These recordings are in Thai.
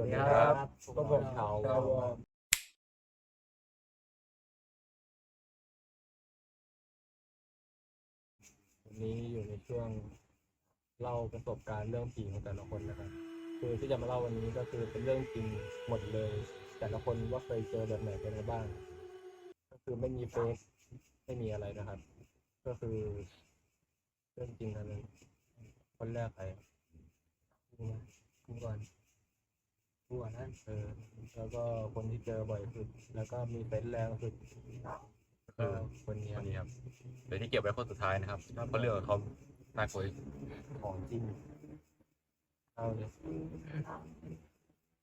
วัสดีครับพวกผมเขาดาววอวันนี้อยู่ในช่วงเล่าประสบการณ์เรื่องผีของแต่ละคนนะครับ คือที่จะมาเล่าวันนี้ก็คือเป็นเรื่องจริงหมดเลย แต่ละคนว่าเคยเจอแบบไหนกันมาบ้าง ก็คือไม่มีเฟซไม่มีอะไรนะครับ ก็คือเรื่องจริงทั้งนั้นคนแรกใครก่อน กูก่อนนะเออแล้วก็คนที่เจอบ่อยสุด แล้วก็มีเฟซแรงสุดก็คนนี้วันนี้ครับเดี๋ยวที่เก็บไว้คนสุดท้ายนะครับเพราะเรื่องของเขาน่ากลัวของจริงเอาเลย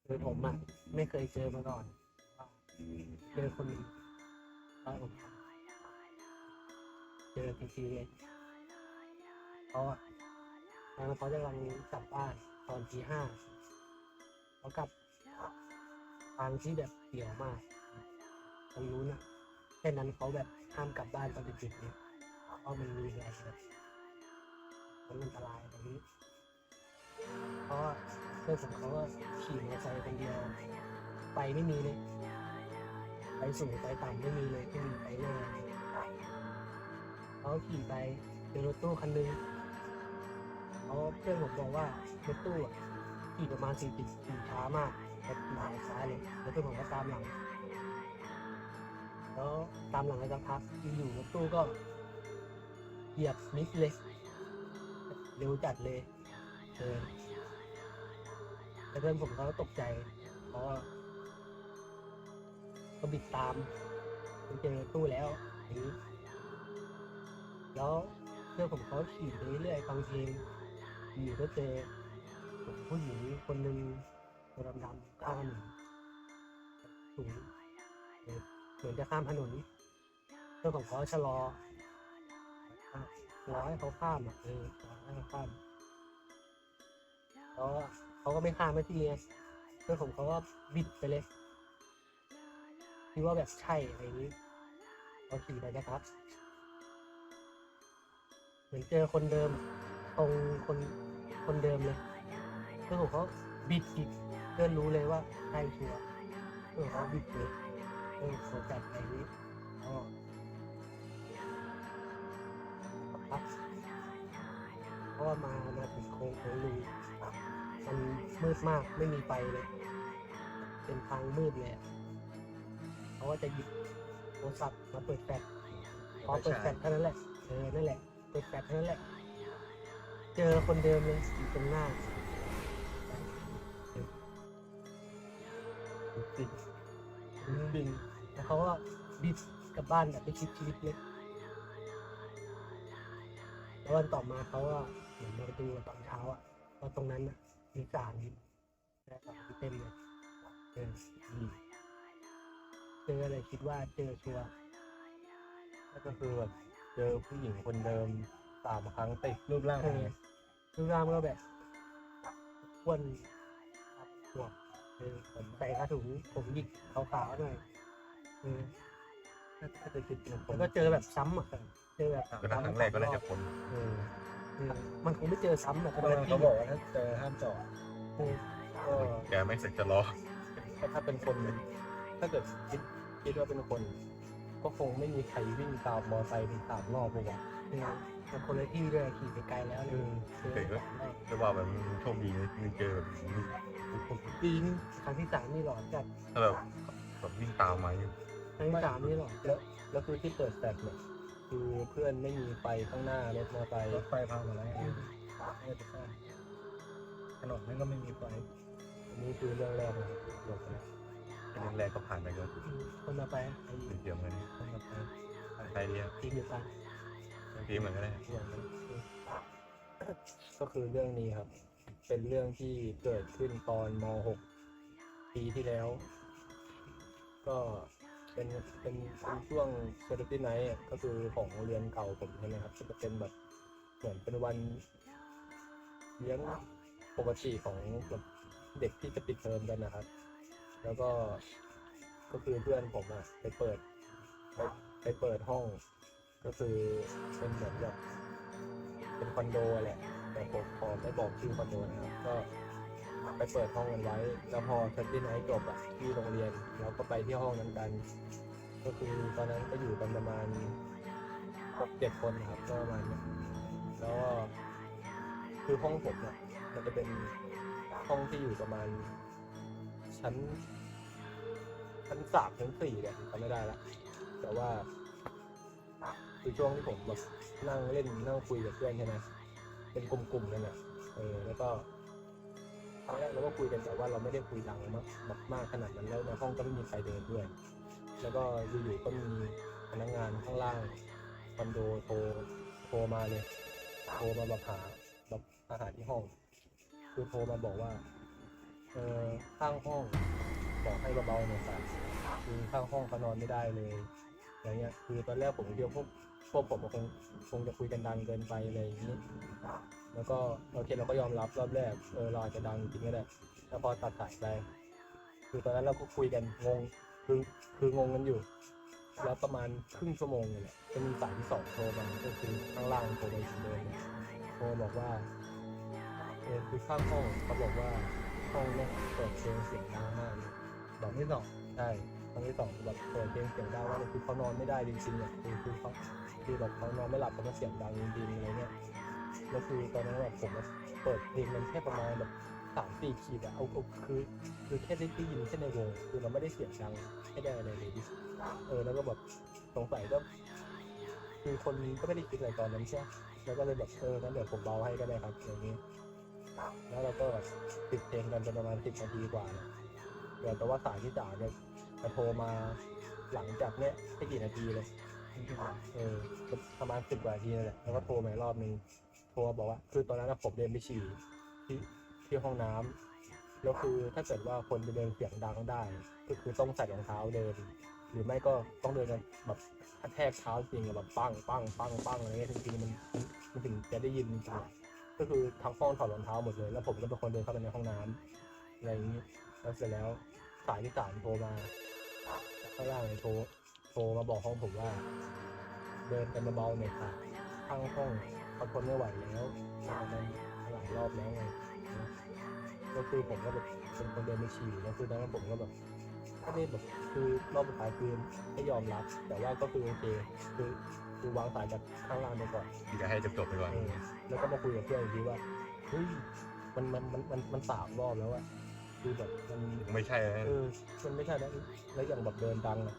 คือผมอะไม่เคยเจอมาก่อนเจอคนหนึ่งแล้วผมเจอจริงๆเลยเขาอะตอนนั้นเขาจะกำลังกลับบ้านตอนทีห้าเขากลับ ทางที่แบบเปี่ยวมากตรงนู้นอะแค่นั้นเขาแบบห้ามกลับบ้านตอนดึกๆเนี่ยเพราะมันมีแรงแบบมันอันตรายตรงนี้เพราะเพื่อนผมเขาก็ขี่มอเตอร์ไซค์คนเดียวไปไม่มีเลย ไปสูงไปต่ำไม่มีเลยไม่มีไปหน้าเขาขี่ไปเจอรถตู้คันหนึงเขาเพื่อนผมบอกว่ารถตู้ขี่ประมาณสี่สิบขี่ช้ามาก แต่ขี่สาซ้ายเลยแล้วเพื่อนผมก็ตามหลัง แล้วตามหลังไปสักพักอยู่รถตู้ก็เหยียบมิดเลยเร็วจัดเลยเออแต่เพื่อนผมเขาตกใจเพราะว่าก็บิดตามไปเจอตู้แล้วนี้แล้วเพื่อนผมเขาขี่ไปเรื่อยฟังเพลงอยู่ก็เจอผู้หญิงคนหนึ่ง ตัวดำๆข้ามถนนสูงเหมือนจะข้ามถนนเพื่อนผมเขาชะลออะรอให้เขาข้ามอะเออรอให้เขาข้ามแล้วเขาก็ไม่ข้ามไม่ทีไงเพื่อนผมเขาก็บิดไปเลยคิดว่าแบบใช่อะไรนี้เขาขี่ไปนะครับเหมือนเจอคนเดิมตรงคนคนเดิมเลยเพื่อนผมเขาบิดอีก เพื่อนรู้เลยว่าใช่ชัวร์เพื่อนเขาบิดเลยเออเขาจัดไปนี้อ๋อครับเพราะว่ามามาถึงโค้งโค้งลุงมันมืดมากไม่มีไฟเลย เป็นทางมืดเลยอะเขาก็จะหยิบโทรศัพท์มาเปิดแฟลชพอเปิดแฟลชเท่านั้นแหละเออนั่นแหละเปิดแฟลชเท่านั้นแหละ เจอคนเดิมเลยอยู่ตรงหน้า บินบินแล้วเขาก็บิดกลับบ้านแบบไม่คิดชีวิตเลยแล้ววันต่อมาเขาก็เหมือนมาดูตอนเช้าอะว่าตรงนั้นน่ะมีสารอยู่และสารที่เต็มเลยเอออืมเจออะไรคิดว่าเจอชัวร์แล้วก็คือแบบเจอผู้หญิงคนเดิมสามครั้งติดรูปร่างเอเป็นอไงรูปร่างก็แบบอ้วนครับหัวกเออ ผมใส่ผ้าถุงผมหยิกขาวๆหน่อยเออถ้าจะคิดเป็นคแล้นวก็เจอแบบซ้ำอะเจอแบบก็นั่งครั้งแรกก็น่าจะคนเออเออมันคงไม่เจอซ้ำแบบเขาเขาบอกว่าถ้าเจอห้ามจอดเออก็แกไม่เสร็จจะรอถ้าเป็นคน ถ้าเกิดคิดคิดว่าเป็นคน ก็คงไม่มีใครวิ่งตามมอไซค์เป็นสามรอบเลยว่ะเออแต่คนละที่ด้วยขี่ไปไกลแล้วเลยเจอเด็กก็ได้จะว่าแบบโชคดีนะที่เจอแบบ นี้จริงครั้งที่สามนี่หลอนจัดถ้าแบบแบบวิ่งตามมาอยู่ครั้งที่สามนี่หลอนแล้วแล้วคือที่เปิดแฟลชเนี่ยคือเพื่อนไม่มีไฟข้างหน้ารถมอไซค์รถไฟพังหมดแล้วไม่ได้ข้ามถนนนั่นก็ไม่มีไฟอันนี้คือเรื่องแรกเลยจบแล้วเป็นเรื่องแรกก็ผ่านไปก็คนมาไปไอ้เป็นเดียวกันต้องมาไปใครดีครับทีมอยู่กันดีเหมือนกันได้อย่างนั้นก็คือเรื่องนี้ครับ เป็นเรื่องที่เกิดขึ้นตอนม .6 ปีที่แล้ว ก็เป็นเป็นเป็นช่วงเซอร์ติไนท์ก็คือของเรียนเก่าผมใช่ไหมครับก็จะเป็นแบบเหมือนเป็นวันเลี้ยงปกติของแบบเด็กที่จะปิดเทอมกันนะครับ แล้วก็ก็คือเพื่อนผมอะไปเปิดไปไปเปิดห้อง ก็คือเป็นเหมือนแบบเป็นคอนโดแหละ แต่ผมขอไม่บอกชื่อคอนโดนะครับก็ไปเปิดห้องกันไว้ แล้วพอเซนตี้ไนท์จบอะที่โรงเรียนเราก็ไปที่ห้องนั้นกัน ก็คือตอนนั้นก็อยู่กันประมาณหกเจ็ดคนครับก็ประมาณนี้แล้วก็คือห้องผมเนี่ยมันจะเป็นห้องที่อยู่ประมาณ ชั้น ชั้นสามชั้นสี่เนี่ยจำไม่ได้ละแต่ว่าคือช่วงที่ผมแบบนั่งเล่นนั่งคุยกับเพื่อนใช่ไหม เป็นกลุ่มๆกันอะเออแล้วก็ตอนแรกเราก็คุยกันแต่ว่าเราไม่ได้คุยดังมากแบบมากขนาดนั้นแล้วในห้องก็ไม่มีใครเดินด้วย แล้วก็อยู่ๆก็มีพนักงานข้างล่างคอนโดโทรโทรมาเลยโทรมาแบบหาแบบอาหารที่ห้อง คือโทรมาบอกว่าเออข้างห้องบอกให้เบาๆหน่อยค่ะคือข้างห้องเขานอนไม่ได้เลยอะไรเงี้ยคือตอนแรกผมคิดว่าพวก พวกผมคงคงจะคุยกันดังเกินไปอะไรอย่างนี้ แล้วก็โอเคเราก็ยอมรับรอบแรกเออเราอาจจะดังจริงก็ได้แล้วพอตัดสายไป คือตอนนั้นเราก็คุยกันงงคือคืองงกันอยู่ แล้วประมาณครึ่งชั่วโมงเนี่ยแหละจะมีสายที่สองโทรมาก็คือข้างล่างโทรไปอีกเดิมเนี่ยโทรบอกว่าเออคือข้างห้องเขาบอกว่าห้องเนี่ยเปิดเพลงเสียงดังมากเลยดอกที่สองใช่ รั้งที่สองแบบเปิดเพลงเสียงดังมากเลยคือเขานอนไม่ได้จริงๆอะคือคือเขาคือแบบเขานอนไม่หลับเพราะเสียงดังจริงๆอะไรเงี้ยแล้วคือตอนนั้นแบบผมเปิดเพลงมันแค่ประมาณแบบสามสี่ขีดอะเอาเอาคือคือแค่ได้ยินแค่ในวงคือเราไม่ได้เสียงดังไม่ได้อะไรเลยดิเออแล้วก็แบบสงสัยก็คือคนก็ไม่ได้คิดอะไรตอนนั้นใช่ไหมแล้วก็เลยแบบเอองั้นเดี๋ยวผมเบาให้ก็ได้ครับอย่างนี้ แล้วเราก็แบบติดเพลงกันเป็นประมาณสิบนาทีกว่าเนี่ยเดี๋ยวแต่ว่าสายที่จ่าเนี่ย จะโทรมาหลังจากเนี้ยไม่กี่นาทีเลย เออประมาณสิบกว่านาทีนั่นแหละแล้วก็โทรมาอีกรอบนึงโทรมาบอกว่า คือตอนนั้นนะผมเดินไปฉี่ที่ที่ห้องน้ำแล้วคือถ้าเกิดว่าคนจะเดินเสียงดังได้ ก็คือต้องใส่รองเท้าเดิน หรือไม่ก็ต้องเดินกันแบบกระแทกเท้าจริงอะแบบปังปังปังปังอะไรเงี้ยจริงๆมันมันถึงจะได้ยินจริงๆก็คือทั้งห้องถอดรองเท้าหมดเลย แล้วผมก็เป็นคนเดินเข้าไปในห้องน้ำอะไรอย่างนี้แล้วเสร็จแล้ว สายที่สามโทรมาจากข้างล่างเลยโทรโทรมาบอกห้องผมว่า เดินกันเบาๆหน่อยค่ะข้างห้องเขาทนไม่ไหวแล้วมากันหลายรอบแล้วไงนะก็คือผมก็แบบเป็นคนเดินไปฉี่แล้วคือตอนนั้นผมก็แบบไม่ได้แบบคือรอบสุดท้ายคือไม่ยอมรับ แต่ว่าก็คือโอเคคือคือวางสายจากข้างล่างไปก่อนที่จะให้จบๆไปก่อนเออแล้วก็มาคุยกับเพื่อนอีกทีว่าเฮ้ยมันมันมันมันมันสามรอบแล้วอะ คือแบบมันไม่ใช่นะเออมันไม่ใช่แล้วแล้วอย่างแบบเดินดังอะ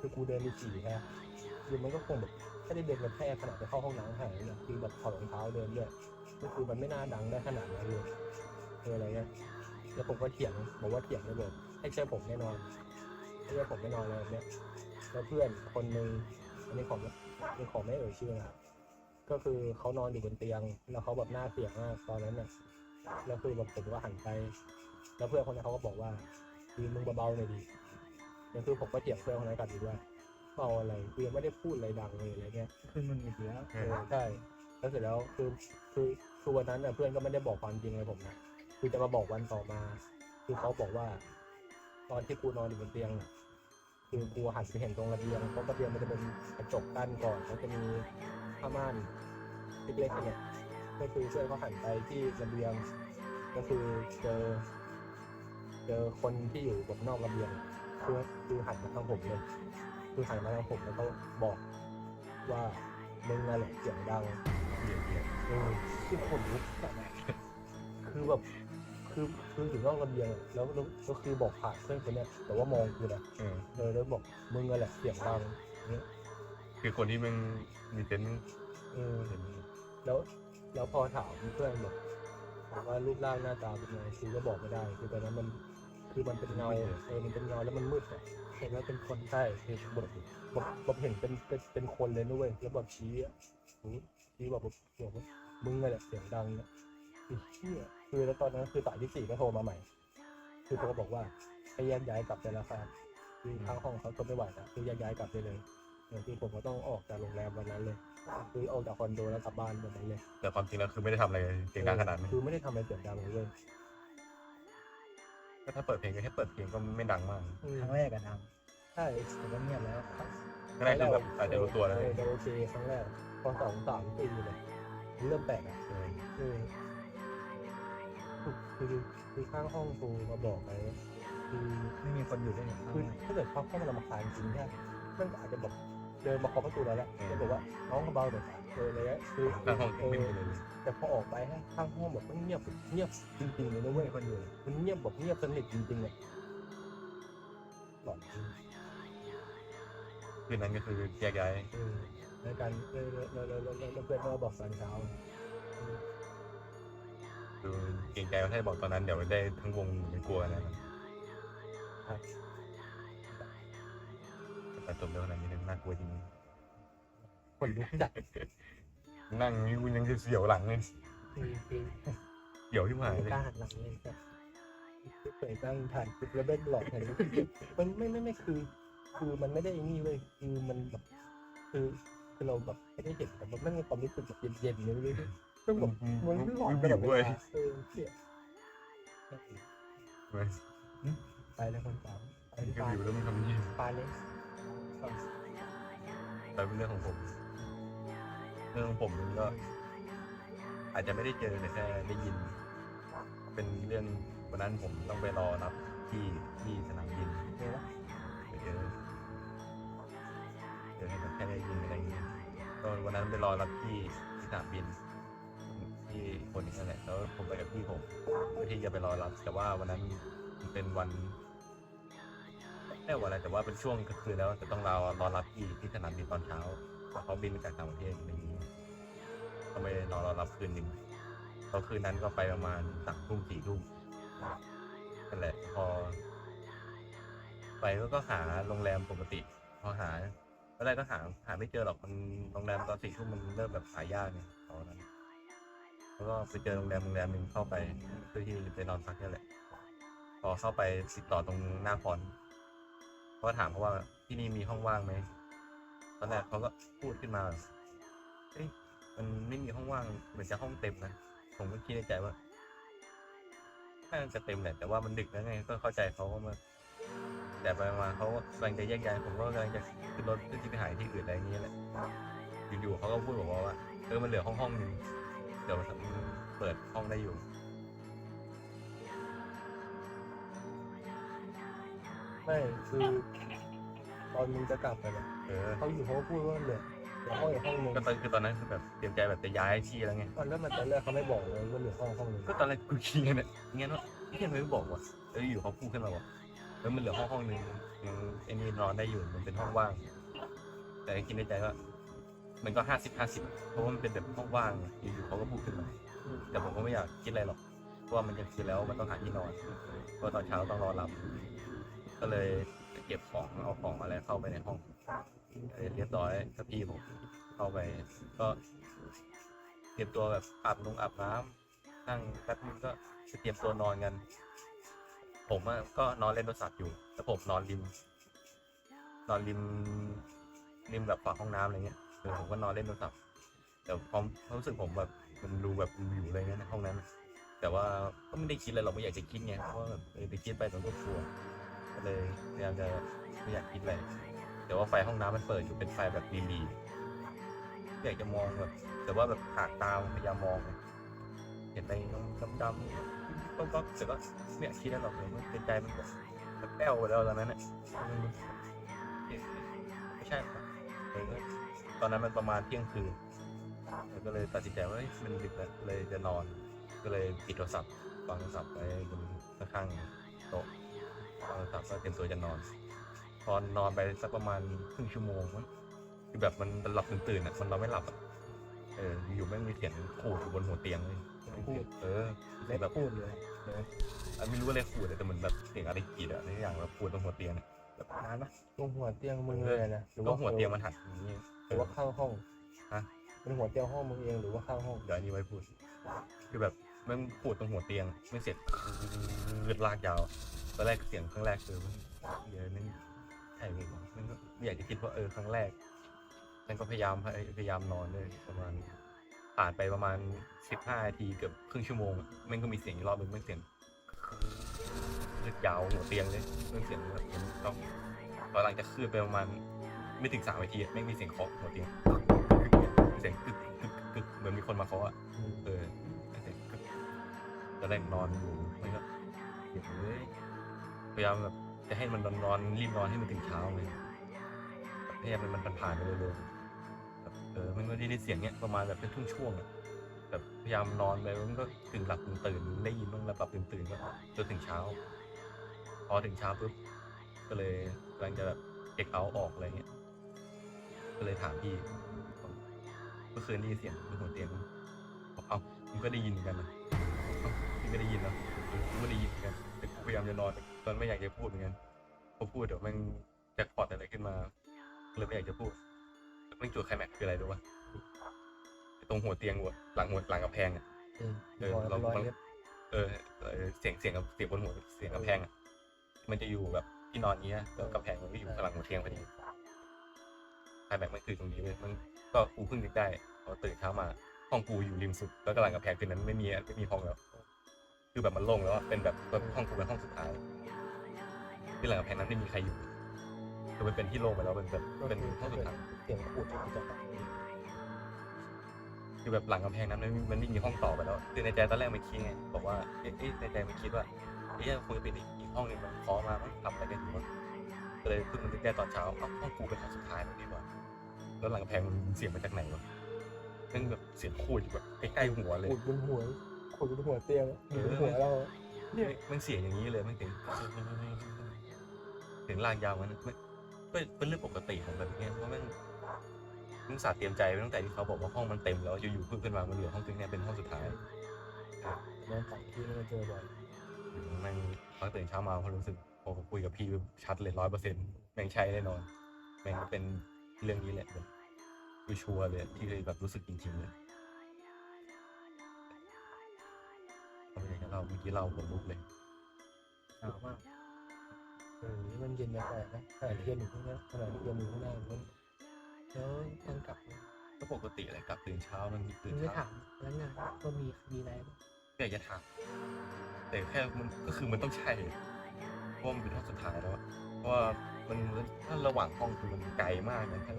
คือกูเดินไปฉี่แค่คือมันก็คงแบบไม่ได้เดินกระแทกขนาดไปเข้าห้องน้ำหายเนี่ยคือแบบถอดรองเท้าเดินด้วยก็คือมันไม่น่าดังได้ขนาดนั้นเลยเอออะไรเงี้ยแล้วผมก็เถียงบอกว่าเถียงเลยบอกให้ใช่ผมแน่นอนไม่ใช่ผมแน่นอนเลยแบบเนี้ยแล้วเพื่อนคนหนึ่งอันนี้ของอันนี้ของไม่เอ่ยชื่อนะครับก็คือเขานอนอยู่บนเตียง แล้วเขาแบบหน้าเสียงมากตอนนั้นน่ะ แล้วคือแบบผมก็หันไป แล้วเพื่อนคนนั้นเขาก็บอกว่าคือมึงเบาๆหน่อยดีแล้วคือผมก็เถียงเพื่อนคนนั้นกลับดีว่าเบาอะไรคือยังไม่ได้พูดอะไรดังเลยอะไรเงี้ยขึ้นมันอีกแล้วเออใช่แล้วเสร็จแล้วคือคือคือวันนั้นน่ะเพื่อนก็ไม่ได้บอกความจริงเลยผมนะคือจะมาบอกวันต่อมา คือเขาบอกว่า ตอนที่กูนอนอยู่บนเตียงน่ะคือกูหันไปเห็นตรงระเบียงเพราะระเบียงมันจะเป็นกระจกกั้นก่อนแล้วจะมีผ้าม่านเล็กๆเนี่ยก็คือเพื่อนเขาหันไปที่ระเบียง ก็คือเจอ เจอคนที่อยู่บนนอกระเบียงคือคือหันมาทางผมเลยคือหันมาทางผมแล้วก็บอกว่ามึงอะไรเสียงดังเบียดเบียดเออที่ขนลุกแบบคือแบบคือคืออยู่นอกระเบียงอะแล้วแล้วก็คือบอกผ่านเพื่อนคนเนี้ยแต่ว่ามองคือนะเออเออแล้วบอกมึงอะไรเสียงดังเนี่ยคือคนที่มึงมีเซนส์เออเห็นแล้วแล้วพอถามเพื่อนบอกบอกว่า รูปร่างหน้าตาเป็นไงคือก็บอกไม่ได้ คือตอนนั้นมันคือมันเป็นเงาเออมันเป็นเงาแล้วมันมืดอะเห็นว่าเป็นคนใช่คือแบบแบบแบบเห็นเป็นเป็นเป็นคนเลยนุ้ยแล้วแบบชี้อะชี้แบบแบบอกว่ามึงอะไรเสียงดังเนี่ยไอ้เชี่ยคือแล้วตอนนั้นคือสายที่สี่ก็โทรมาใหม่ คือเขาบอกว่าให้แยกย้ายกลับไปแล้วครับคือทางห้องเขาทนไม่ไหวแล้วคือแยกย้ายกลับไปเลยเออคือผมก็ต้องออกจากโรงแรมวันนั้นเลย คือออกจากคอนโดแล้วกลับบ้านวันนั้นเลยแต่ความจริงแล้วคือไม่ได้ทำอะไรเสียงดังขนาดนั้นคือไม่ได้ทำอะไรเสียงดังเลยเว้ยก็ถ้าเปิดเพลงก็แค่เปิดเพลงก็ไม่ดังมากอืมครั้งแรกอะทใช่ำแต่ก็เงียบแล้วครั้งแรกคือแบบอาจจะรู้ตัวแล้ว เออจะโอเคครั้งแรกพอสองสามปีเลยเริ่มแปลกอะเออเออคือคือข้างห้องครูมาบอกไปคือ ไม่มีคนอยู่ด้วยเนี่ยคือถ้าเกิดเขาเข้ามาลำคาญจริงเนี่ยมันอาจจะแบบ เดินมาเคาะประตูเราแล้วจะบอกว่าน้องเบาๆหน่อยเอออะไรเงี้ยคือข้างห้องเอไม่มีอเลยแต่พอออกไปฮะข้างห้องแบบมันเงียบเงียบจริงๆเลยนะเว้ยมีคนอยู่มันเงียบแบบเงียบสนิทจริงๆเลยหลอนจริงคืนนั้นก็คือแยกย้ายเออแล้วกันแล้วแล้วแล้วแล้วแล้วเพื่อนก็มาบอกตอนเช้าเออคือเกรงใจว่าถ้าบอกตอนนั้นเดี๋ยวได้ทั้งวงไม่กลัวนะมันครับ แต่จบเรื่องนั้นนิดนึงน่ากลัวจริงคนลุกจัดนั่งนี่กูยังจะเสียวหลังเลยจริงเสียวที่หายเลยๆกล้าหันหลังเลยครับเคยตั้งถ่ายคลิปแล้วเบ้นหลอกถ่ายรูปมันไม่ไม่ไม่คือ คือมันไม่ได้ไอ้นี่เลยคือมันแบบคือคือเราแบบไม่ได้เห็นแต่มันไม่มีความรู้สึกแบบเย็นๆเลยเลยต้องแบบมันไม่หลอนตลอดเวลาเออเสียไปแล้วคนสามไปมันก็ปลาอยู่แล้วมันทำยี่ปลาเล็ก แต่เป็นเรื่องของผม เรื่องของผมมันก็ อาจจะไม่ได้เจอแต่แค่ได้ยิน เป็นเรื่องวันนั้นผมต้องไปรอรับที่ที่สนามบินเนี่ยวะไปเจอเจอแค่ได้ยินอะไรอย่างเงี้ยก็วันนั้นไปรอรับที่ที่สนามบินที่คนนี้นั่นแหละแล้วผมไปกับพี่ผมเพื่อที่จะไปรอรับ แต่ว่าวันนั้นเป็นวัน ไม่วันอะไรแต่ว่าเป็นช่วงกลางคืนแล้วจะต้องรอรอรับที่ที่สนามบินตอนเช้าเพราะเขาบินมาจากต่างประเทศอะไรอย่างเงี้ก็ไม่รอรอรับคืนหนึ่งแล้วคืนนั้นก็ไปประมาณสามทุ่มสี่ทุ่มนั่นแหละพอ ไปก็หาโรงแรมปกติ พอหาตอนแรกก็หาหาไม่เจอหรอกมันโรงแรมตอนสี่ทุ่มมันเริ่มแบบหายากไงตอนนั้นแล้วก็ไปเจอโรงแรมโรงแรมหนึ่งเข้าไปเพื่อที่จะไปนอนพักนี่แหละ พอเข้าไปติดต่อตรงหน้าฟอนต์ ก็ถามเขาว่าที่นี่มีห้องว่างไหมตอนแรกเขาก็พูดขึ้นมาเอ้ยมันไม่มีห้องว่างเหมือนจะห้องเต็มนะผมก็คิดในใจว่าน่าจะเต็มแหละแต่ว่ามันดึกแล้วไงก็เข้าใจเขาว่ามาแต่ไปมาเขากำลังจะแยกย้ายผมก็กำลังจะขึ้นรถเพื่อที่ไปหาที่อื่นอะไรอย่างเงี้ยแหละอยู่ๆเขาก็พูดบอกว่าเออมันเหลือห้องห้องหนึงเดี๋ยวมันเปิดห้องได้อยู่ ไม่คือตอนมึงจะกลับไปเนี่ยเออเขาอยู่เขาก็พูดว่าเหลือเหลือห้องอีกห้องหนึงก็ตอนคือตอนนั้นคือแบบเตรียมใจแบบจะย้ายที่แล้วไงตอนแรกมันตอนแรกเขาไม่บอกเลยว่าเหลือห้องห้องหนึงก็ตอนแรกกูคิดกันเนี่ยงั้นว่าพี่ยังไม่บอกว่ะเอออยู่เขาพูดขึ้นมาว่าเออมันเหลือห้องห้องหนึงยังไอ้นี่นอนได้อยู่มันเป็นห้องว่าง แต่คิดในใจว่ามันก็ห้าสิบห้าสิบเพราะว่ามันเป็นแบบห้องว่างอยู่ๆเขาก็พูดขึ้นมา แต่ผมก็ไม่อยากคิดอะไรหรอกเพราะว่ามันจะคืนแล้วมันต้องหาที่นอนเพราะตอนเช้าต้องรอรับ ก็เลยเก็บของเอาของอะไรเข้าไปในห้องเรียบร้อยกับพี่ผมเข้าไป ก็เตรียมตัวแบบอาบนงอาบน้ำนั่งแป๊บนึงก็จะเตรียมตัวนอนกัน ผมก็นอนเล่นโทรศัพท์อยู่แต่ผมนอนริม นอนริมริมแบบฝาห้องน้ำอะไรเงี้ยเออผมก็นอนเล่นโทรศัพท์แต่ความรู้สึกผมแบบมันดูแบบวิวอะไรเงี้ยในห้องนั้น แต่ว่าก็ไม่ได้คิดอะไรหรอกไม่อยากจะคิดไงเพราะว่าแบบไปคิดไปมันก็กลัว ก็เลยพยายามจะไม่อยากคิดอะไรแต่ว่าไฟห้องน้ำมันเปิดอยู่เป็นไฟแบบรีลีอยากจะมองแบบแต่ว่าแบบหางตามพยายามมองเห็นอะไรดำๆก็ก็แต่ก็ไม่อยากคิดอะไรหรอกเลยมันใจมันแบบมันแป้วไปแล้วตอนนั้นเนี่ยไม่ใช่ครับตอนนั้นมันประมาณเที่ยงคืนแล้วก็เลยตัดสินใจว่ามันดึกแล้วเลยจะนอน ก็เลยปิดโทรศัพท์วางโทรศัพท์ไว้บนข้างโต๊ะ โทรศัพท์ก็เตรียมตัวจะนอน พอนอนไปสักประมาณครึ่งชั่วโมงมั้งคือแบบมันหลับตื่นๆอะมันนอนไม่หลับอะเอออยู่ๆแม่งมีเสียงขู่อยู่บนหัวเตียงเลยเออเสีเล็ยงกแบบพูดเลยอะไม่รู้อะไรขู่เลยแต่เหมือนแบบเสียงอะไรกรีดอะอะไรอย่างแบบขู่ตรงหัวเตียงอะแบบนานปะตรงหัวเตียงมึงเลยนะหรือก็ว่าหัวเตียงมันหักอย่างนี้หรือว่าข้างห้องฮะเป็นหัวเตียงห้องมึงเองหรือว่าข้างห้องเดี๋ยวอันนี้ไว้พูด คือแบบแมันปวดตรงหัวเตียงไม่เสร็จเลือดลากยาว ตอนแรกเสียงครั้งแรกคือมันเดี๋ยวนั่นใช่ไหมวะมันก็ไม่อยากจะคิดว่าเออครั้งแรกมันก็พยายามพยายามนอนเลยประมาณผ่านไปประมาณสิบห้านาทีเกือบครึ่งชั่วโมงมันก็มีเสียงอีกรอบหนึงมันเสียงเลือดยาวหัวเตียงเลยเรื่องเสียงแบบมันต้องตอนหลังจะคืบไปประมาณไม่ถึงสามนาทีอะแม่มีเสียงเคาะหัวเตียงเสียงกึกกึกกึกเหมือนมีคนมาเคาะอะเออตอนแรกนอนอยู่เสียงเลย พยายามแบบจะให้มันนอนๆรีบนอนให้มันถึงเช้าเลยพยายามมันมันผ่านไปเร็วๆแบบเออมันก็ได้ยินเสียงเนี้ยประมาณแบบเป็นช่วงๆอะแบบพยายามนอนไปมันก็ตื่นหลับตื่นตื่นได้ยินบ้างหลับหลับตื่นตื่นก็จนถึงเช้า พอถึงเช้าปุ๊บก็เลยกำลังจะแบบเอ็กเอาออกอะไรเงี้ยก็เลยถามพี่เมื่อคืนได้ยินเสียงบนหัวเตียงบอกเอ้ามึงก็ได้ยินเหมือนกันนะเอ้าพี่ไม่ได้ยินเหรอเออกูก็ได้ยินเหมือนกันแต่กูพยายามจะนอนตอนไม่อยากจะพูดเหมือนกันพอพูดเดี๋ยวมันแจ็คพอตอะไรขึ้นมาก็เลยไม่อยากจะพูดแมันจุดไคลแม็กซ์คืออะไรรู้ป่ะไอ้ตรงหัวเตียงหัวหลังหัวหลังกำแพงอะอืมเออรอยเรารอยเราเล็บเออเออเสียงเสียงกับเสียงบนหัวเสียงกำแพงอะมันจะอยู่แบบที่นอนเนี้ยแล้วกำแพงมันก็อยู่ข้างหลังหัวเตียงพอดีไฮแบ็กมันคือตรงนี้เลยมันก็กูเพิ่งนึกได้พอตื่นเช้ามาห้องกูอยู่ริมสุดแล้วก็หลังกำแพงคือนั้นไม่มีไม่มีห้องแล้ว คือแบบมันโล่งแล้วอะเป็นแบบแบบห้องกูเป็นห้องสุดท้าย ที่หลังกำแพงนั้นไม่มีใครอยู่คือมันเป็นที่โล่งไปแล้วเป็นแบบเป็นห้องสุดท้ายเสียงขูดที่จะตัดคือแบบหลังกำแพงนั้นมันมันไม่มีห้องต่อไปแล้วคือในใจตอนแรกมันคิดไงบอกว่าเอ๊ะเอ๊ะในใจมันคิดว่าเอ๊ะคงจะเป็นอีกห้องหนึงมันขอมามันทำอะไรกันอยู่วะก็เลยเพิ่งมานึกได้ตอนเช้าเอ้าห้องกูเป็นห้องสุดท้ายแล้วนี่หว่าแล้วหลังกำแพงมันเสียงมาจากไหนวะนั่นแบบเสียงคูดอยู่แบบใกล้ๆหัวเลยขูดบนหัวขูดบนหัวเตียงอยู่บนหัวเราเนี่ยมันเสียงอย่างนี้เลยมันถึง ถึงลากยาวมันมันก็เป็นเรื่องปกติของแบบเนี้ยเพราะแม่งมึงสาห์เตรียมใจไว้ตั้งแต่ที่เขาบอกว่าห้องมันเต็มแล้วอยู่ๆเพิ่งขึ้นมามันเหลือห้องตึงเนี่ยเป็นห้องสุดท้ายนอนฝั่งที่เราเจอบ่อยแม่งตอนตื่นเช้ามาพอรู้สึกพอคุยกับพี่ชัดเลยร้อยเปอร์เซ็นต์แม่งใช่แน่นอนแม่งเป็นเรื่องนี้แหละแบบชัวร์ๆเลยที่เลยแบบรู้สึกจริงๆเลยเอาไปเลยนะเราเมื่อกี้เราขนลุกเลยหนาวมาก เออนี่มันเย็นแปลกๆนะขนาดเทียนอยู่ข้างหน้าขนาดเทียนอยู่ข้างหน้ามันแล้วมันกลับมาก็ปกติอะไรกลับตื่นเช้ามันตื่นมึงจะเช้าถามแล้วไงว่ามีมีอะไรบ้างก็อยากจะถามแต่แค่มันก็คือมันต้องใช่เพราะมันเป็นห้องสุดท้ายแล้วอะเพราะว่ามันถ้าระหว่างห้องคือมันไกลมากนะถ้า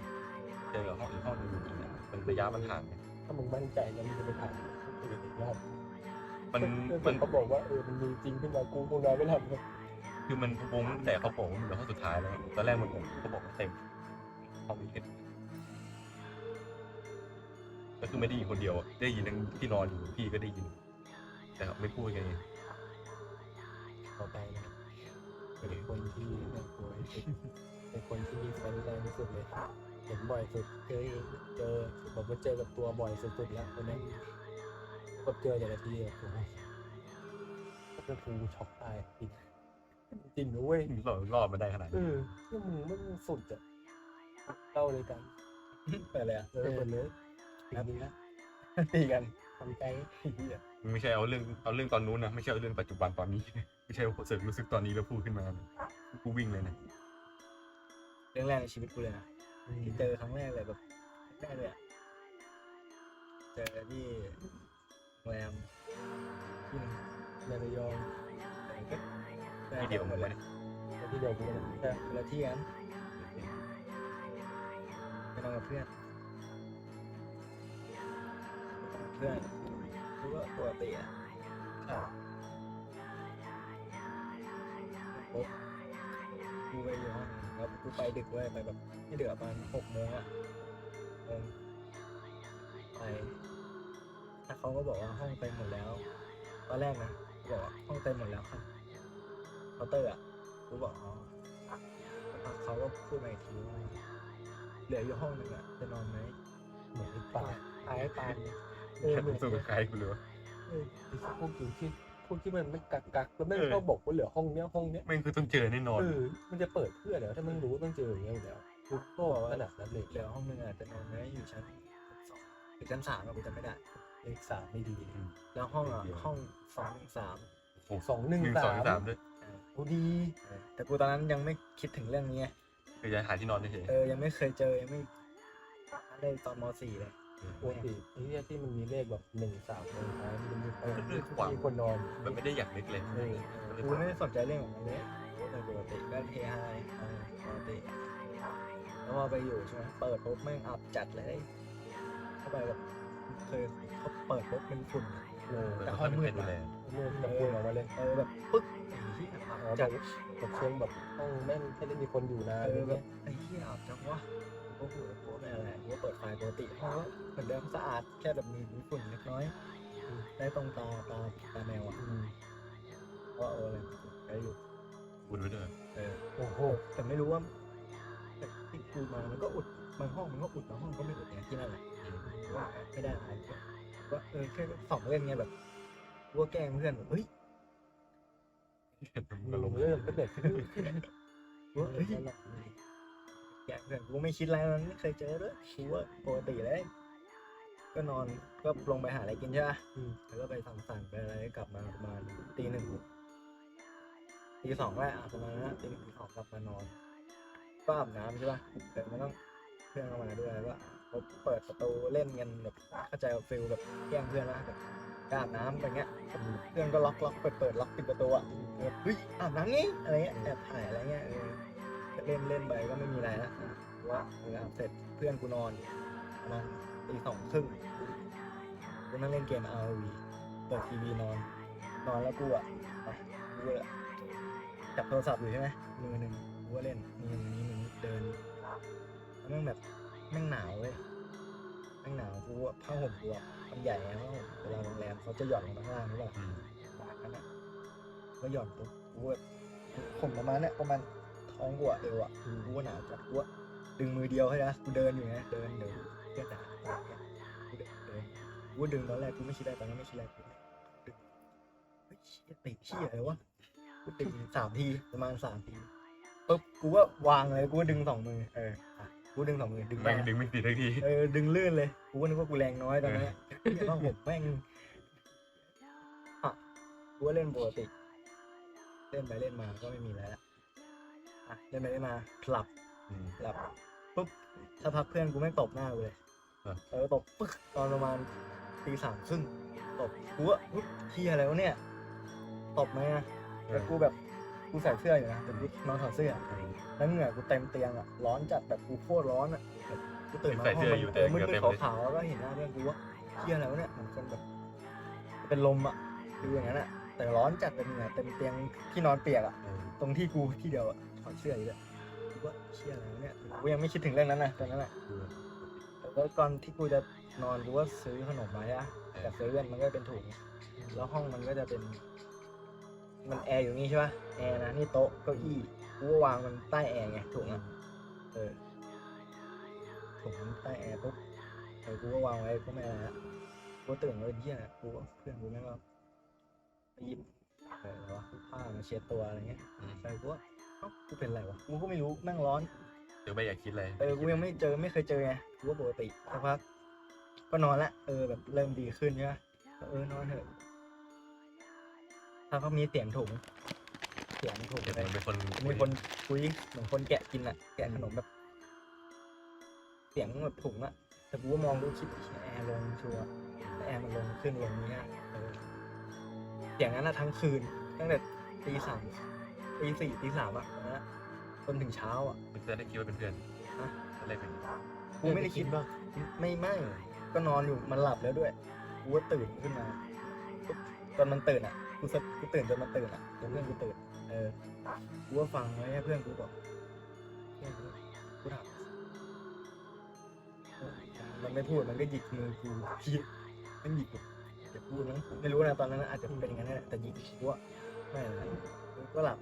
เจอกับห้องอีกห้องหนึงจริงๆอะมันระยะมันห่างไงถ้ามึงมั่นใจแล้วมึงจะไปถามคนอื่นอีกรอบมันมัมันนเขาบอกว่าเออมันมีจริงขึ้นมากูคงนอนไม่หลับเลย คือมันวงแต่เขาบอกว่ามันเป็นห้องสุดท้ายแล้วตอนแรกมันผมเขาบอกว่าเต็มห้องนี้เห็นก็คือไม่ได้ยินคนเดียวอะได้ยินทั้งที่นอนอยู่พี่ก็ได้ยิน แต่ไม่พูดกันไงต่อไปนะเป็นคนที่น่ากลัวที่สุดเป็นคนที่มีไฟแรงที่สุดเลยเห็นบ่อยสุดเคยเจอผมก็เจอกับตัวบ่อยสุดๆแล้วคนนี้ก็เจอแต่ละทีอะโอ้โหก็คือช็อกตาย จริงจริงนะเว้ยรอดรอดมาได้ขนาดเอนี้อนี่มึงมันสุดอะเล่าเลยกันไปเลยอะเออหมดเลยปีนี้แล้วตีกันทำใจไอ้เหี้ยไม่ใช่เอาเรื่องเอาเรื่องตอนนู้นนะไม่ใช่เอาเรื่องปัจจุบันตอนนี้ ไม่ใช่ว่าเสริมรู้สึกตอนนี้แล้วพูดขึ้นมากูวิ่งเลยนะเรื่องแรกในชีวิตกูเลยนะที่เจอครั้งแรกเลยแบบแรกเลยอะเจอที่โรงแรมที่หนึ่งในระยองแต่ก็ ที่เดียวหมดเลยนะแล้วที่เดียวกูเลยแต่คนละที่กันไปนอนกับเพื่อน เพื่อนกูก็ปกติอะใช่ปุ๊บกูไปอยู่ห้องแล้วกูไปดึกเว้ยไปแบบไม่เดึกอะประมาณหกโมงอะโมงไปแล้วเขาก็บอกว่าห้องเต็มหมดแล้ว ตอนแรกนะบอกว่าห้องเต็มหมดแล้วค่ะ เคาน์เตอร์อะกูบอกอ๋อแล้วเขาก็พูดมาอีกทีว่าเหลืออยู่ห้องนึงอะจะนอนไหมเหมือนไอ้ปลาตายให้ตายเลยเออเหมือนสู้กับใครกูเลยวะเออไอ้พวกอยู่ที่พวกที่มันไม่กักกักๆแล้วแม่งก็บอกว่าเหลือห้องเนี้ยห้องเนี้ยแม่งคือต้องเจอแน่นอนเออมันจะเปิดเพื่อเหรอถ้ามันรู้ว่าต้องเจออย่างเงี้ยอยู่แล้วกูก็บอกว่าขนาดนั้นเลยเหลือห้องนึงอะจะนอนไหมอยู่ชั้นสองหรือชั้นสามอะกูจำไม่ได้เลขสามไม่ดี แล้วห้องอะห้องสองหนึ่งสามโอ้โหสองหนึ่งหนึ่งสาสองมสามด้วย กูดีเออแต่กูตอนนั้นยังไม่คิดถึงเรื่องนี้ไงคือจะหาที่นอนเฉยเออ ยังไม่เคยเจอ ยังไม่ได้ตอนมสี่เลยปกติไอ้เนี่ยที่มันมีเลขแบบหนึ่งสามลงท้ายมันมีคนมีคนนอนๆมันไม่ได้อยากนึกเลยเออกูไม่ได้สนใจเรื่องของมันเลยแต่ปกติก็เฮฮาเออปกติแล้วพอไปอยู่ใช่ไหมเปิดปุ๊บแม่งอับจัดเลย เข้าไปแบบเคยเขาเปิดปุ๊บเป็นฝุ่นอะเออแต่ห้องมืดเลยเมื่อจะพูดออกมาเลยเออแบบปึ๊ก อ๋อแบบแบบเชิงแบบห้องแม่งแค่ได้มีคนอยู่นะเออะไรอแบเงี้บยไอ้เหี้ยอาบจังวะกูก็พูดกับกูว่าไม่อะไรกูก็เปิดไฟปกติห้องก็เหมือนเดิมสะอาดแค่แบบมีฝุ่นเล็กน้อยได้ตรงตาตาตาแมวอะอืมว่าเอออะไรได้อยู่อุ่นไว้ด้วยเออโอ้โห แต่ไม่รู้ว่าแต่ที่กูมามันก็อุดบางห้องมันก็อุดบางห้องก็ไม่อุดเนี่ยที่นั่นแหละ ว่าไม่ได้อะไรว่าเออแค่สองเล่นไงแบบกูก็แกล้งเพื่อนแบบเฮ้ย ก็ลงเรื่องก็เด็กขึ้นเฮ้ยแกล้งเพื่อนกูไม่คิดอะไรมันไม่เคยเจอเลยกูว่าปกติเลย ก็นอนก็ลงไปหาอะไรกินใช่ปะอืมแล้วก็ไปสั่งสรรค์ไปอะไรกลับมาประมาณตีหนึ่งตีสองแหละประมาณนั้นตีหนึ่งตีสองกลับมานอนก็อาบน้ำใช่ป่ะแต่มันต้องเพื่อนเข้ามาด้วยวก็เขาเปิดประตูเล่นกันแบบเข้าใจฟิลแบบแกล้งเพื่อนนะแบบ อาบน้ำอะไรเงี้ยเพื่อนก็ล็อกล็อกเปิดเปิดล็อกปิดประตูอะเฮ้ยอาบน้ำงี้อะไรเงี้ยแอบถ่ายอะไรเงี้ยเล่นเล่นไปก็ไม่มีอะไรนะว่าเอออาบเสร็จเพื่อนกูนอนประตีสองครึ่งกูนั่งเล่นเกม RV เปิดทีวีนอน นอนแล้วกูอะกูอะจับโทรศัพท์อยู่ใช่ไหมมือหนึ่งกูก็เล่นมือหนึ่งนี้มือนี้เดินแล้วแม่งแบบแม่งหนาวเลยแม่งหนาวกูอะผ้าห่มกูอะ มันใหญ่ไงผ้าห่มเวลาโรงแรมเขาจะหย่อนลงมาข้างล่างหรือเปล่าอืมบากันอะก็หย่อนปุ๊บกูก็ผมประมาณเนี้ยประมาณท้องกูอะเอวอะกูก็หนาวจัดกูก็ดึงมือเดียวให้นะกูเดินอยู่ไงเดินเดินเพื่อนด่ากูเดินเดินกูก็ดึงตอนแรกกูไม่คิดอะไรตอนนั้นไม่คิดอะไรกูดึงเฮ้ยเชี่ยติดเชี่ยอะไรวะกูดึงสามทีประมาณสามทีปุ๊บกูก็วางเลยกูก็ดึงสองมือเอออะ กูดึงสองมือดึงแม่งได้ดึงไม่ติดทักทีเออดึงลื่นเลย กูก็นึกว่ากูแรงน้อยตอนนั้นอะเหี้ยว่าผมแม่งอะกูก็เล่นปกติ เล่นไปเล่นมาก็ไม่มีอะไรละอะเล่นไปเล่นมาหลับอืม หลับปุ๊บถ้าพักเพื่อนกูแม่งตบหน้ากูเลยอะ เออตบปึ๊กตอนประมาณตีสามครึ่งตบกูว่าอุ๊ยเฮียอะไรวะเนี่ยตบไหมอะแต่กูแบบ กูใส่เสื้ออยู่นะแต่กูนอนถอดเสื้อ แล้วเหงื่อกูเต็มเตียงอะ ร้อนจัดแบบกูโคตรร้อนอะแบบกูตื่นมาใส่ห้องเสื้อมันอยู่เอแต่อเหมืงื่อดเต็มๆเลยขาวๆแล้วก็เห็นหน้าเพื่อนกูว่าเฮียอะไรวะเนี่ยเหมือนคนแบบ เป็นลมอะดูอย่างนั้นอะ แต่ร้อนจัดเป็นเหงื่อเต็มเตียงที่นอนเปียกอะเออตรงที่กูที่เดียวอะถอดเสื้ออยู่เลยกูว่าเชี่ยอะไรวะเนี่ยกูยังไม่คิดถึงเรื่องนั้นนะตอนนั้นแหละคือแล้วก่อนที่กูจะนอนกูก็ซื้อขนมมาอะจากเซเว่นมันก็เป็นถุง แล้วห้องมันก็จะเป็น มันแอร์อยู่นี่ใช่ปะแอร์นะนี่โต๊ะเก้าอี้กูก็วางมันใต้แอร์ไงถุงอะเออถุงมันใต้แอร์ปุ๊บเออกูก็วางไว้ก็ไม่อะไรละกูก็ตื่นมาเป็นเหี้ยกูก็เพื่อนกูแม่งก็ไปหยิบเอออะไรวะผ้ามาเช็ดตัวอะไรเงี้ยอืมใช่กูว่าเอ้ากูเป็นไรวะกูก็ไม่รู้แม่งร้อนเดี๋ยวไม่อยากคิดอะไรเออกูยังไม่เจอไม่เคยเจอไงกูว่าปกติสักพักก็นอนละเออแบบเริ่มดีขึ้นใช่ไหมก็เออนอนเถอะ ถ้าเขามีเสียงถุง เสียงถุงเห็นเลยมันเป็นคนมีคนคุยเหมือนคนแกะกินอะแกะขนมแบบ เสียงแบบถุงอะแต่กูก็มองดูคิดแอร์ลงชัวร์แอร์มันลงขึ้นลงนี้อะเออเสียงนั้นอะทั้งคืนตั้งแต่ตีสามตีสี่ตีสามอะนะจนถึงเช้าอะ เพื่อนได้คิดว่าเป็นเพื่อนฮะตอนแรกเป็นกูไม่ได้คิดว่า ไม่ไม่ก็นอนอยู่มันหลับแล้วด้วยกูก็ตื่นขึ้นมาปุ๊บตอนมันตื่นอะ กูสะกูตื่นจนมันตื่นอะจนเพื่อนกูตื่น เออ กูก็ฟังไว้ให้เพื่อนกูบอกเพื่อนกูกูถามเออมันไม่พูด มันก็หยิกมือกูพี่มันหยิกแบบจะพูดมั้งไม่รู้นะตอนนั้นอาจจะเป็นอย่างนั้นแหละแต่หยิกกูว่าไม่อะไรกูก็หลับ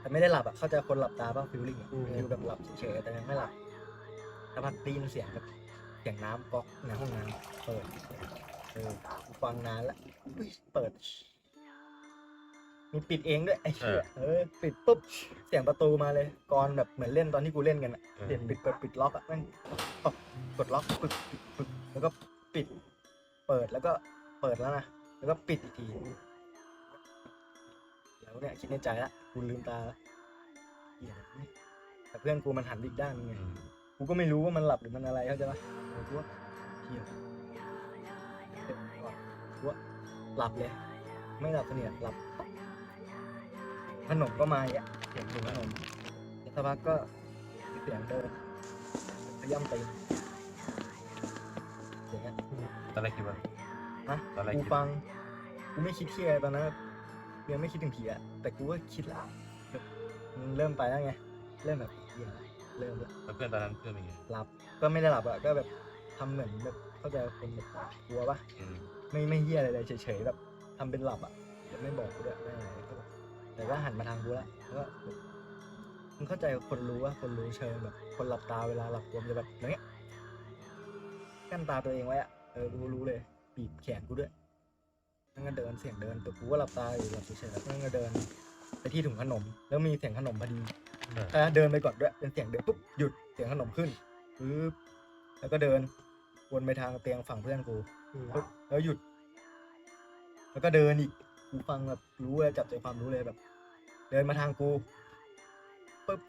แต่ไม่ได้หลับอะ เข้าใจคนหลับตาป่ะฟิลลิ่งฟิลแบบหลับเฉยๆแต่ยังไม่หลับแล้วพักได้ยินเสียงแบบเสียงน้ำก๊อกในห้องน้ำเปิดเออกูฟังนานละอุ๊ยเปิด มีปิดเองด้วยไอ้เชี่ยเออปิดปุ๊บเสียงประตูมาเลยกรแบบเหมือนเล่นตอนที่กูเล่นกันอะเปลี่ยนปิดเปิดปิดล็อกอะแม่งตบกดล็อกปึกปิดปึกแล้วก็ปิด เปิดแล้วก็เปิดแล้วนะแล้วก็ปิดอีกทีแล้วเนี่ยคิดในใจละกูลืมตาละเหี้ยแต่เพื่อนกูมันหันไปอีกด้านนึงไงอืมกูก็ไม่รู้ว่ามันหลับหรือมันอะไรเข้าใจปะเออกูว่าเฮียกูว่าหลับเลย ไม่หลับสนิทหลับปั๊บ ขนมก็มาอะเสียงถุงขนมแล้วสักพักก็มีเสียงเดินขย่ำตีนเสียงเงี้ยตอนแรกคิดว่า ฮะตอนแรกกูคิดฟังกูไม่คิดเที่ยอะไรตอนนั้นยังไม่คิดถึงผีอะแต่กูก็คิดละเริ่มไปแล้วไงเริ่มแบบเหี้ยละเริ่มละแล้วเพื่อนตอนนั้นเพื่อนเป็นไงหลับก็ไม่ได้หลับอะก็แบบทำเหมือนแบบเข้าใจคนแบบกลัวปะ อืมไม่ไม่เฮี้ยอะไรเลยเฉยๆแบบทำเป็นหลับอะแต่ไม่บอกกูด้วยไม่อะไรก็ แบบแต่ก็หันมาทางกูละแล้วก็แบบมึงเข้าใจคนรู้ว่าคนรู้เชิงแบบ คนหลับตาเวลาหลับกลมจะแบบอย่างเงี้ยกั้นตาตัวเองไว้อะเออกูรู้เลยบีบแขนกูด้วยนั่งก็เดินเสียงเดินแต่กูก็หลับตาอยู่หลับเฉยๆแล้วนั่งก็เดิน ไปที่ถุงขนม แล้วมีเสียงขนมพอดีเอออะเดินไปก่อนด้วยเป็นเสียงเดินปุ๊บหยุดเสียงขนมขึ้นปึ๊บแล้วก็เดินวนไปทางเตียงฝั่งเพื่อนกูอืมปุ๊บแล้วหยุด แล้วก็เดินอีก กูฟังแบบรู้เลยจับใจความรู้เลยแบบ เดินมาทางกูปุ๊บ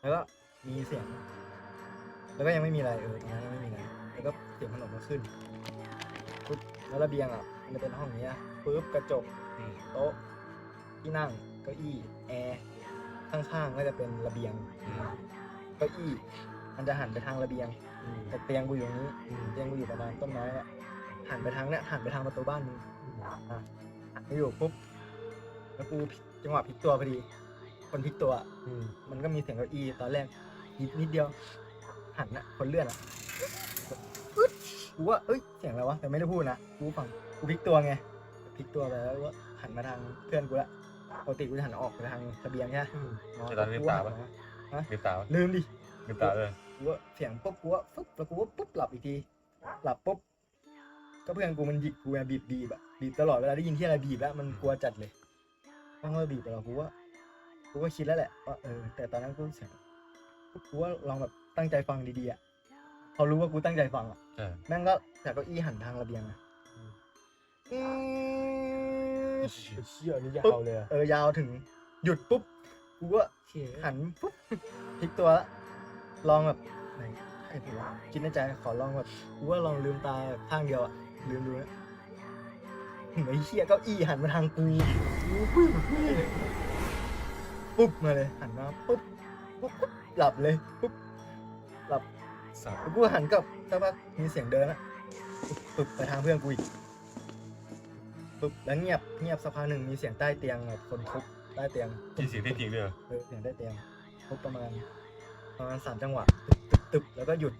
แล้วก็มีเสียง แล้วก็ยังไม่มีอะไรเออตรงนั้นยังไม่มีอะไรแล้วก็เสียงขนมก็ขึ้นปุ๊บแล้วระเบียงอะมันจะเป็นห้องนี้ปุ๊บกระจกโต๊ะที่นั่งเก้าอี้แอร์ข้างๆก็จะเป็นระเบียงเก้าอี้มันจะหันไปทางระเบียงแต่เตียงกูอยู่ตรงนี้เตียงกูอยู่ประมาณต้นไม้อะ หันไปทางเนี้ยหันไปทางประตูบ้านมึงอะหันไปอยู่ปุ๊บแล้วกูพลิกจังหวะพลิกตัวพอดี คนพลิกตัวอะอืมมันก็มีเสียงเก้าอี้ตอนแรกนิดนิดเดียว หันนะคนเลื่อนอะอึ๊ดกูว่าเอ้ยเสียงอะไรวะแต่ไม่ได้พูดนะกูฟังกูพลิกตัวไงพลิกตัวไปแล้วก็หันมาทางเพื่อนกูละปกติกูจะหันออกไปทางระเบียงใช่ไหมอืมแต่ตอนนี้ลืมตาปะ ลืมตาปะลืมดิ ลืมตาเลย กูว่าเสียงปุ๊บกูว่าปุ๊บแล้วกูว่าปุ๊บหลับอีกที หลับปุ๊บ ก็เพื่อนกูมันหยิกกูไงบีบบีบอะบีบตลอดเวลาได้ยินที่อะไรบีบแล้วมันกลัวจัดเลยต้องมาบีบตลอดกูว่ากูก็คิดแล้วแหละว่าเออแต่ตอนนั้นกูเสียงกูว่าลองแบบตั้งใจฟังดีๆอะพอรู้ว่ากูตั้งใจฟังอะใช่แม่งก็จากเก้าอี้หันทางระเบียงอะอืมเชี่ยนี่ยาปุ๊บวเลยอะเออยาวถึงหยุดปุ๊บกูก็เชี่ยหันปุ๊บพลิกตัวละลองแบบไหนใช่ผมคิดในใจขอลองแบบกูว่าลองลืมตาแบบข้างเดียวอะ ลืมดูนะไอ้เหี้ยเก้าอี้หันมาทางกูปุ๊บมาเลย หันมาปุ๊บปุ๊บปุ๊บหลับเลยปุ๊บหลับสัตว์แล้วกูหันกลับสักพักมีเสียงเดินอะปุ๊บปุ๊บไปทางเพื่อนกูอีกปุ๊บแล้วเงียบเงียบสักพักหนึ่งมีเสียงใต้เตียงแบบคนทุบใต้เตียงที่เสียงที่จริงด้วยเหรอเออเสียงได้เตียงครบประมาณประมาณสามจังหวะตึบตึบตึบแล้วก็หยุด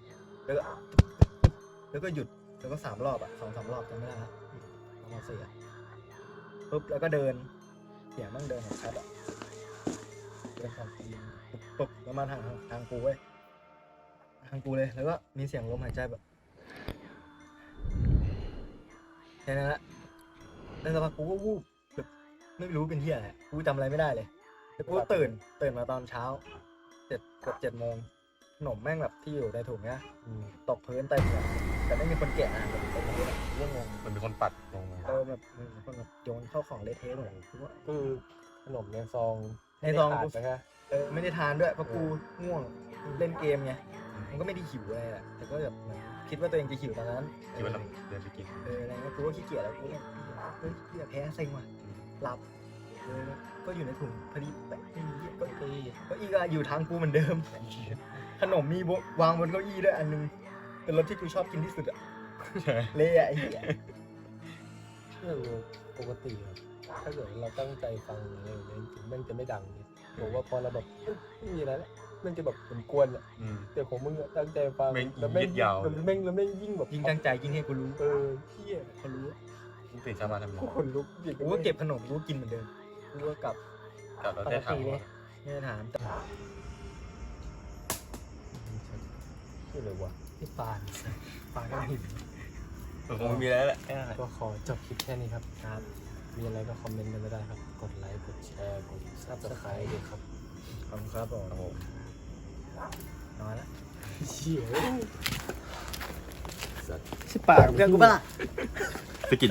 แล้วก็ตึบตึบตึบแล้วก็หยุด แล้วก็สามรอบอะสองสามรอบจำไม่ได้ละประมาณสี่อะปุ๊บแล้วก็เดิน เสียงมั่งเดินของชัดอะเดินของทีมปุ๊บปุ๊บแล้วมาทางทางกูเว้ยทางกูเลยแล้วก็มีเสียงลมหายใจแบบแค่นั้นละแล้วสักพักกูก็วูบแบบไม่รู้เป็นที่อะไรกูจำอะไรไม่ได้เลยแต่กูตื่นตื่นมาตอนเช้าเจ็ดเกือบเจ็ดโมงขนมแม่งแบบที่อยู่ในถุงเนี้ยตกพื้นเต็มเลย แต่ไม่มีคนแกะอะแบบเต็มเลยเรื่องงงมันมีคนปัดลงมาเออแบบมีคนแบบโยนเข้าของเละเทะหมดเลยกูว่า คือขนมในซองในซอง ไม่กูได้ขาดไปแค่เออไม่ได้ทานด้วยเพราะกูง่วงเล่นเกมไงมันก็ไม่ได้หิวอะไรแหละแต่ก็แบบเหมือนคิดว่าตัวเองจะหิวตอนนั้นที่ว่าเราเดินไปกินเอออะไรเงี้ยกูก็ขี้เกียจแล้วกูก็เฮ้ยเหี้ยแพ้เซ็งว่ะหลับเออก็อยู่ในถุงพอดีแบบไม่มีเหี้ยก็เก้าอี้เก้าอี้ก็อยู่ทางกูเหมือนเดิม ขนมมีวางบนเก้าอี้ด้วยอันนึง เป็นรสที่กูชอบกินที่สุดอะใช่เละอะไอ้เหี้ยเรื่องปกติครับถ้าเกิดเราตั้งใจฟังอะไรอย่างเงี้ยถึงแม่งจะไม่ดังเนี่ยบอกว่าพอเราแบบเอ้ยไม่มีอะไรแล้วแม่งจะแบบเป็นกวนอะอืม แต่ของมึงอะตั้งใจฟังแม่งแล้วแม่งยืดยาว แล้วแม่งแล้วแม่งยิ่งแบบยิ่งตั้งใจยิ่งให้กูรู้เออเที่ยเขารู้ตื่นเช้ามาทำไงกูคนลุกหยิบกูก็เก็บขนมกูก็กินเหมือนเดิมกูก็กลับกลับแล้วได้ถามว่าไม่ได้ถามแต่ชื่ออะไรวะ ที่ปานปานก็หินคงไม่มีแล้วแหละแค่นั้นแหละก็ขอจบคลิปแค่นี้ครับ ครับ มีอะไรก็คอมเมนต์กันไม่ได้ครับ กดไลค์ กดแชร์ กดซับสไครต์ด้วยครับ ขอบคุณครับผมครับผมนอนละเชี่ยชิปากเพื่อนกูปะล่ะสกิด